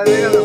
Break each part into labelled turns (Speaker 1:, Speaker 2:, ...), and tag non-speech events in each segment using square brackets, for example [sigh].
Speaker 1: बड़ी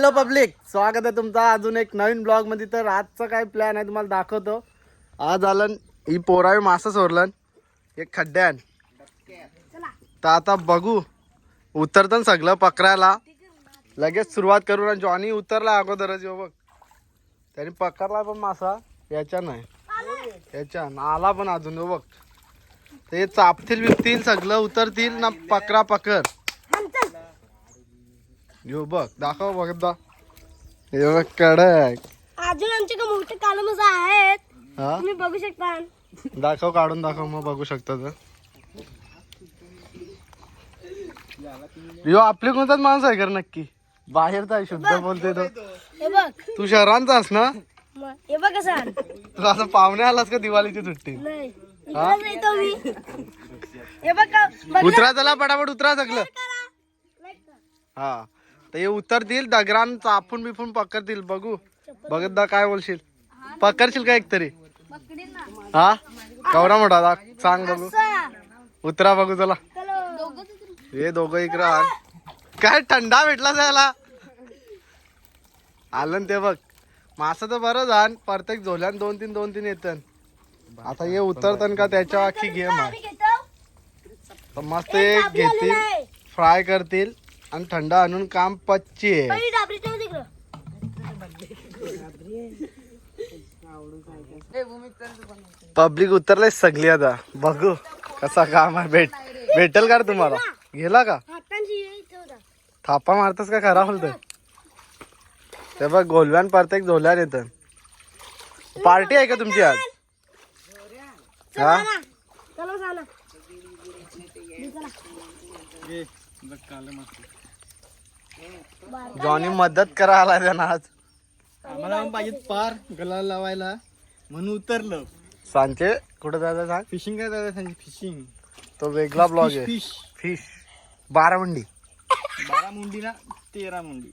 Speaker 2: hello public स्वागत आहे तुमचा. अजून एक नवीन ब्लॉगमध्ये. तर आजचा काय प्लॅन आहे तुम्हाला दाखवतो. आज आलं ही पोरावी मासा सोडलं एक खड्ड्यान. तर आता बघू उतरतं सगळं पकडायला लगेच सुरुवात करू आणि जॉनी उतरला अगोदरच यो बघ. त्याने पकडला पण मासा याच्या नाही याच्या आला पण अजून यो बघ. ते चापतील बिपतील सगळं उतरतील ना पकडा
Speaker 1: पकड.
Speaker 2: यो बघ दाखव बघ एकदा. हे बघ कडक.
Speaker 1: अजून आमच्याकडे मोठे कालमस आहेत?
Speaker 2: हा?
Speaker 1: तुम्ही बघू शकता.
Speaker 2: दाखव काढून दाखव मग बघू शकता तर. यो आपले कोणताच माणूस आहे कर नक्की? बाहेरचा आहे शुद्ध बोलते तो.
Speaker 1: हे बघ.
Speaker 2: तू शहरांचास ना?
Speaker 1: मग हे बघ कसं.
Speaker 2: तू असं पाहुणे आलास का दिवाळीची सुट्टी?
Speaker 1: नाही. इकडेच येतो मी. हे बघ का- बघ ना.
Speaker 2: उतरा चला पटापट उतरा सगळं.
Speaker 1: करा. Like करा.
Speaker 2: हा. तर हे उतरतील दगरान चापून बिपून पकडतील बघू. बघत दा काय बोलशील. पकडशील का एक तरी हा? कवडा मोठा दा सांग बघू. उतरा बघू चला हे दोघं इकडं काय थंडा भेटला त्याला? आलं ना ते बघ. मासा तर बरं जाण प्रत्येक झोल्यान दोन तीन दोन तीन येतं आता हे उतरतन का त्याच्या अख्खी गेम आहे. तर मस्त एक घेतील फ्राय करतील. आणि थंड आणून काम पच्ची. आहे. पब्लिक उतरले सगळी आता. बघू कसा काम आहे. भेट भेटेल का तुम्हाला? गेला का. थापा मारतास का खरा बोलतोय? ते बघ गोलव्यान प्रत्येक झोल्यान येत पार्टी आहे का तुमची आज?
Speaker 1: चला
Speaker 2: हा.
Speaker 1: चला जाना.
Speaker 2: मदत करा आला त्यांना आज.
Speaker 3: आम्हाला पण पाहिजे पार गला लावायला. म्हणून उतरलं.
Speaker 2: सांचे कुठं जायचं सांग?
Speaker 3: फिशिंग काय दादा त्यांची फिशिंग
Speaker 2: तो वेगळा ब्लॉग आहे.
Speaker 3: फिश
Speaker 2: फिश बारामंडी
Speaker 3: बारा मुंडी. ना तेरा मुंडी.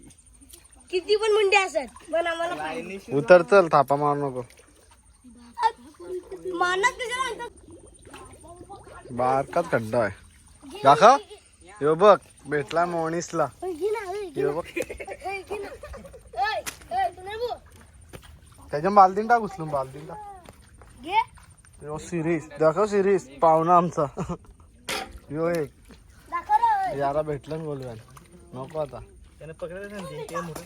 Speaker 1: किती पण मुंडे असत पण आम्हाला पाहिजे.
Speaker 2: उतर चल थापा मारू नको? बारकाच खड्डा आहे. दाखव. यो बघ भेटला मोणीसला त्याच्या बालदीन टाक उचलून बालदीन टाक. यो सिरीज दाखव सिरीज पाहुणा आमचा. यो एक.
Speaker 1: दाखव रे, ओय.
Speaker 2: याला भेटलं बोलव्यान नको आता.
Speaker 3: त्याने पकडायला सांगते ते मोठं.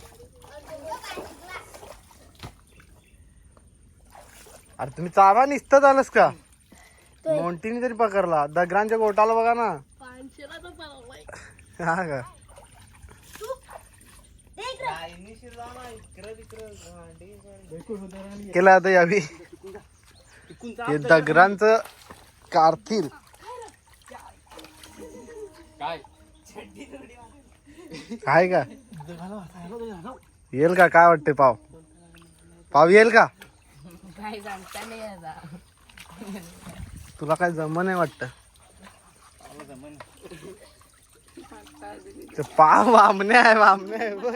Speaker 2: अरे तुम्ही चावा निसतच आलंस का? मोंटीने तरी पकडला. दगरांच्या गोटाला बघा ना. हा का. केला आता यावी हे दगरांचं कारतील काय का? येईल का? काय वाटते पाव? पाव येईल का? तुला काय जम नाही वाटत? ते पाव वामने आहे वामने आहे बघ.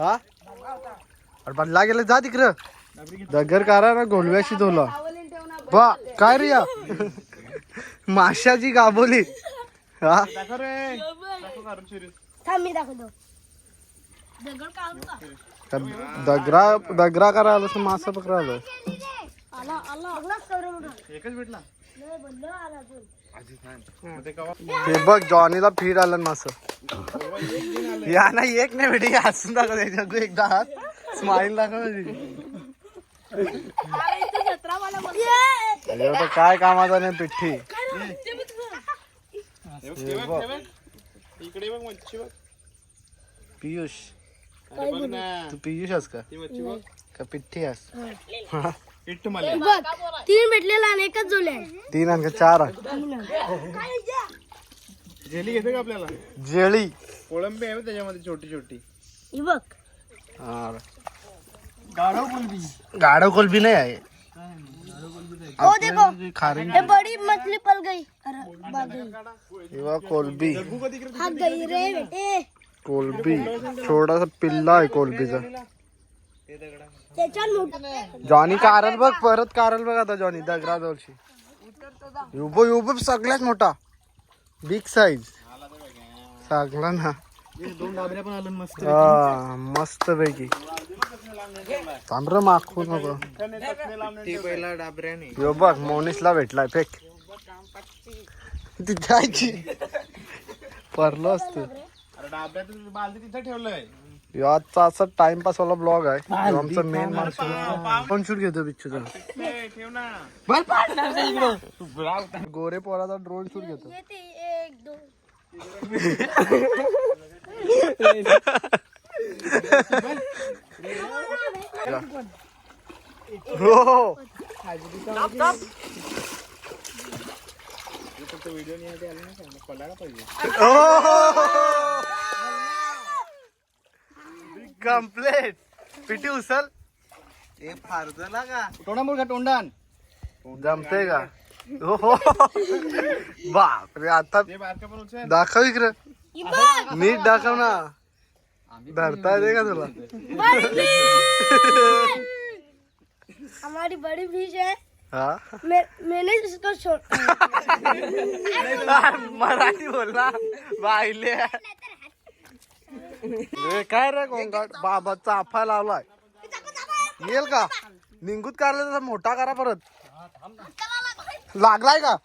Speaker 2: हा? अरे बदला गेलं जा तिकडं. दगर कारा ना गोलव्याशी धोला बा काय रे या? माशाची गाबोली हा? दगरा दगरा करा आलं मासा पकडा आलं.
Speaker 3: एकच भेटला.
Speaker 2: ते बघ जॉनीला फीड आलं मास या नाही एक नाही भेटी हसून दाखव तू एकदा हात. स्माईल दाखव आता काय कामाचा नाही पिठ्ठी.
Speaker 3: हे बघ, हे बघ. इकडे बघ मच्छी बघ
Speaker 2: पियुष तू पियुष आहेस का? का पिठ्ठी आहेस? हा.
Speaker 3: इट्ट मला.
Speaker 1: बघ तीन भेटलेला आणि एकच जोले आहे.
Speaker 2: तीन आणि का चार. आहे
Speaker 3: जेली घेते का आपल्याला?
Speaker 2: जेळी
Speaker 3: कोळंबी आहे बघ त्याच्यामध्ये छोटी छोटी.
Speaker 1: ही बघ.
Speaker 2: हा.
Speaker 3: गाढव कोलबी
Speaker 2: गाढव कोलबी नाही आहे.
Speaker 1: ओ देखो.
Speaker 2: खारी
Speaker 1: ये बड़ी मछली पल गई. अरे भाग गई.
Speaker 2: किंवा कोलबी
Speaker 1: भाग गई रे बेटे
Speaker 2: कोलबी थोडासा पिल्ला आहे कोलबीचा जॉनी कारल बघ परत कारल बघ आता जॉनी दगरा जवळशी युबो युबो सगळ्यात मोठा. बिग साईज सगळा ना.
Speaker 3: दोन डाबऱ्या पण आलं मस्त
Speaker 2: हा पैकी तांबर माखू नको. यो बघ मोनिसला भेटलाय फेक. ती जायची. [laughs] परलो असतो.
Speaker 3: तिथं ठेवलंय.
Speaker 2: यो आजचा असा टाइमपास वाला ब्लॉग आहे. आमचा मेन माणूस कोण शूट घेतो
Speaker 3: ना.
Speaker 2: गोरे पोराचा ड्रोन शूट घेतो. हो.
Speaker 3: व्हिडिओ नाही आले ना पडायला पाहिजे
Speaker 2: कम्प्लेट पिटी उचल
Speaker 3: तोंडा बोल का तोंडान.
Speaker 2: जमते का? हो हो बाप रे आता दाखव इकडे.
Speaker 1: ही
Speaker 2: नीट दाखव ना. धरता येते का तुला?
Speaker 1: हमारी बड़ी फिश है
Speaker 2: हा?
Speaker 1: मैं मैंने इसको छोड़
Speaker 2: मराठी बोल ना बाईले हे काय रे गोंगाट? बाबा चाफा लावलाय. येईल का? निंगूत कारला तसा मोठा करा परत. लागलाय का.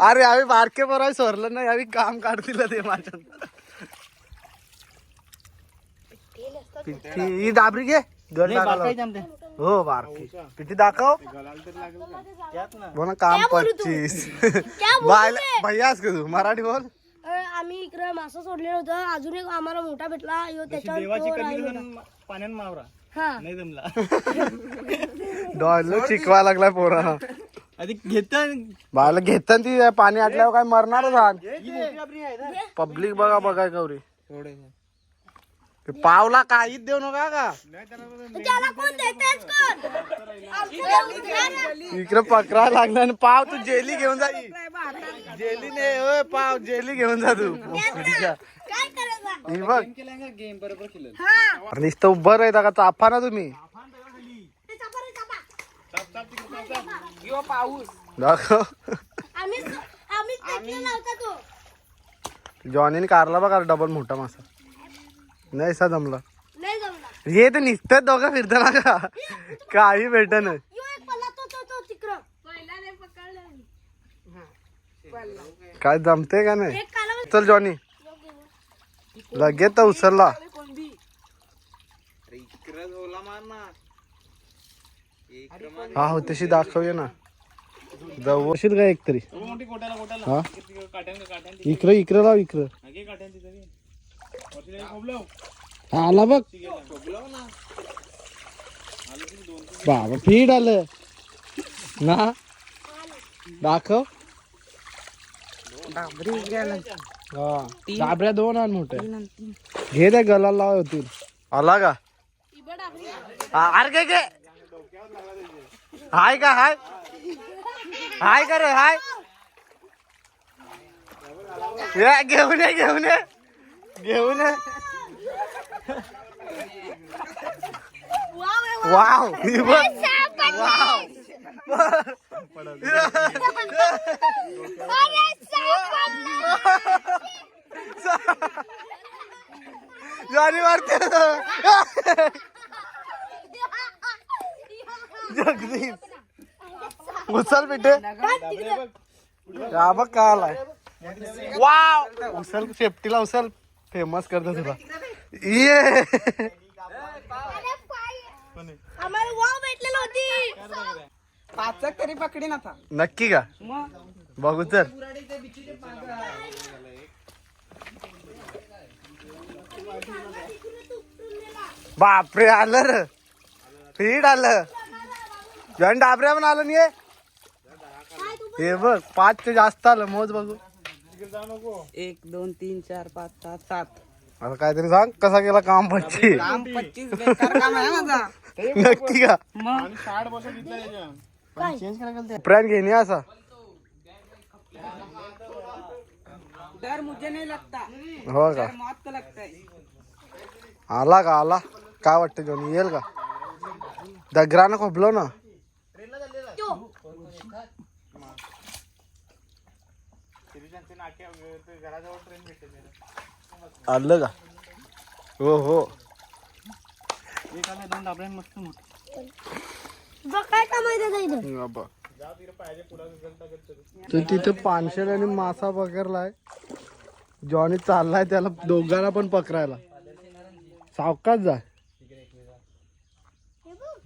Speaker 2: अरे आम्ही बारके बरोबर सोरलं नाही. आम्ही काम काढतील ते माझ्या ही दाबरी घे. टाकायला. हो बारकी. पिठी दाखव? बोला काम पच्चीस
Speaker 1: क्या बोलू
Speaker 2: बायला? भैयास का तू? मराठी बोल.
Speaker 1: आम्ही इकडे मासा सोडलेलं होतं. अजून एक आम्हाला मोठा भेटला.
Speaker 3: पाण्यात मावरा.
Speaker 1: हा.
Speaker 3: नाही जमला.
Speaker 2: डॉल शिकवा लागलाय पोरा.
Speaker 3: आधी घेत.
Speaker 2: बायला घेतात ती पाणी आटल्यावर काय मरणारच आहात पब्लिक बघा बघाय गौरी. ते पावला काहीच देऊ नका का?
Speaker 1: त्याला कोण देतेच कोण? आमचं देव
Speaker 2: इकडे पकरा लागला आणि पाव तू जेली घेऊन जा. जेली ने ओय पाव जेली घेऊन जा तू. पिढीच्या.
Speaker 1: काय करायचं
Speaker 2: ही बघ.
Speaker 3: गेम बरोबर केलं
Speaker 1: हा.
Speaker 2: अरे नुसतं उभं राहता का? चाफा ना तुम्ही. दाखव.
Speaker 1: तो.
Speaker 2: जॉनीने कारला बघा डबल मोठा मासा. नाही सा जमला. हे तर निसतात दोघं फिरताना का काही भेट
Speaker 1: यो एक पल्ला तो तो तो तिकडं. पहिला नाही पकडलं
Speaker 2: काय जमते का नाही?
Speaker 1: एक काला
Speaker 2: चल जॉनी लगेच तर उचलला. हा हो तशी दाखवूया ना. जाऊ. असेल का एक तरी? हा? इकडं इकडं लाव इकडं. आला बघ. बाबा फीड आलं. ना? दाखव. हा. डाबऱ्या दोन आण मोठे घे त्या गला लाव होतील आला का? हा, अरे काय काय हाय का हाय? हाय का रे हाय? घेऊन ये घेऊन ये. घेऊन ये. वाव जॉनी मारते जगदीश उचल बेटे. हा बघ का आलाय वाव. उचल सेफ्टीला उचल. फेमस करतो तुला. ये.
Speaker 1: आम्हाला वाव भेटलेली होती.
Speaker 4: पाचक तरी पकडी ना
Speaker 2: नक्की का? बघू तर. बापरे आलं र. फीड आलं. जॉईन डाबऱ्या पण आलं नाही हे बघ पाच ते जास्त आलं मोज बघू.
Speaker 4: एक दोन तीन चार पाच सात सात.
Speaker 2: आता काहीतरी सांग कसा केला काम
Speaker 4: काम पच्चीस बेकार काम आहे माझा. [laughs]
Speaker 2: नक्की का?
Speaker 4: मग?
Speaker 2: घेणे असा.
Speaker 4: डर मुझे नहीं लगता.
Speaker 2: हो का?
Speaker 4: डर मौत को लगता है.
Speaker 2: आला का आला. काय वाटतं जॉनी येईल का? दगरानं खोपलो ना? आलं का? हो हो. तो तिथे पानशेल आणि मासा पकडलाय. जॉनी चाललाय त्याला दोघांना पण पकडायला. सावकाच जा.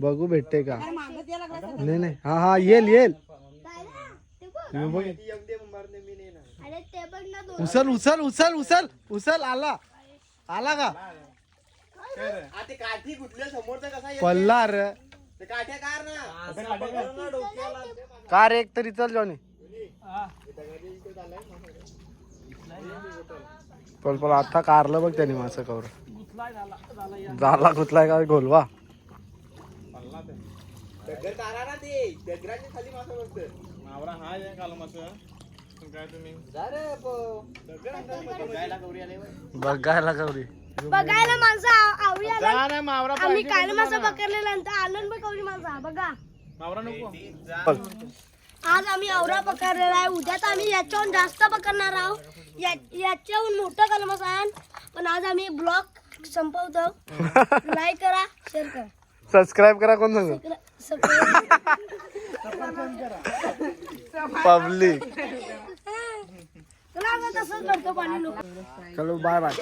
Speaker 2: बघू. भेटते का? नाही नाही. हा हा येईल येईल हे बघ.
Speaker 1: अरे ते बघ ना दोन
Speaker 2: उचल उचल उचल उचल उचल आला. आला का? पल्ला रे. कार एक तरी चल जॉनी पण पण आता कारलं बघ त्याने मासं कवर झाला गुतलाय का? गोलवा
Speaker 3: मावरा
Speaker 2: बघायला गौरी
Speaker 1: बघायला माणसं आव- आवळी आला. आम्ही काल मासा पकडलेला नंतर आलं बघ कवळी मासा बघा.
Speaker 3: मावरा नको.
Speaker 2: बघ.
Speaker 1: आज आम्ही आवरा पकडलेला आहे. उद्या तर आम्ही याच्याहून जास्त पकडणार आहोत. या- याच्याहून मोठं कलमस आहे. पण आज आम्ही ब्लॉग संपवतो. [laughs] लाईक करा शेअर करा.
Speaker 2: सबस्क्राईब करा कोण सांग? पब्लिक
Speaker 1: चला आता करतो पाणी
Speaker 2: चलो बाय बाय